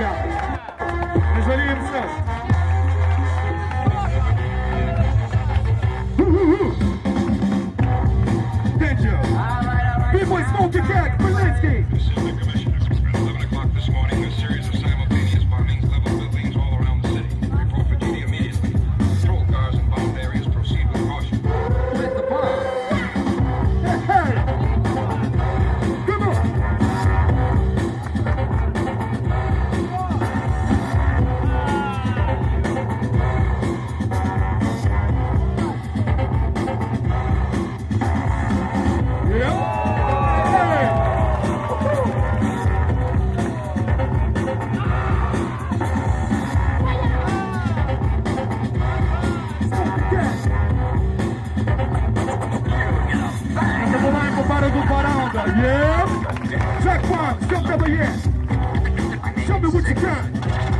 Amerika. Не жаліємо все. People smoking crack, Yeah. Jackpot, jump over here. Show me what you got.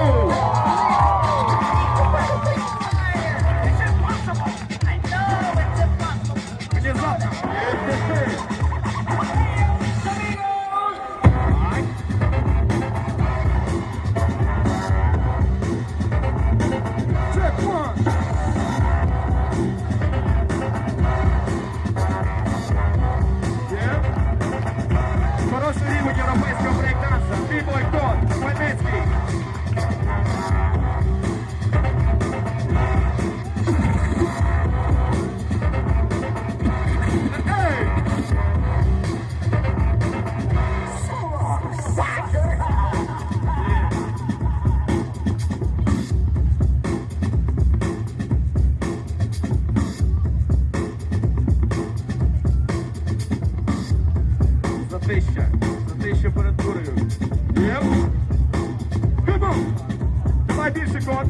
Brasil! тисяча. За тисячу перед бурою. Єп. Гибу! Давай більше кот.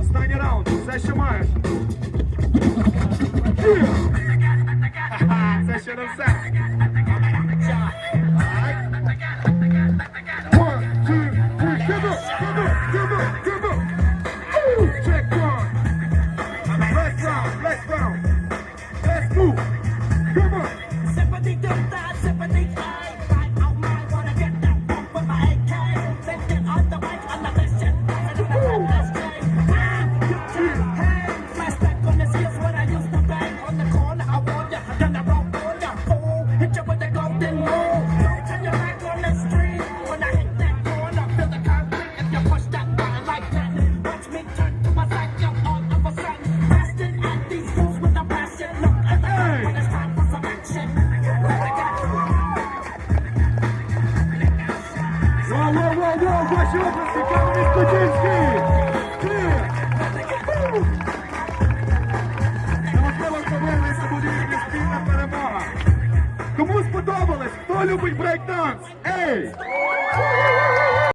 Останній раунд. Все, що маєш. Це ще не все. Та це петить ай. Ваші. Кому сподобалось? Хто любить брейк-данс? Ей!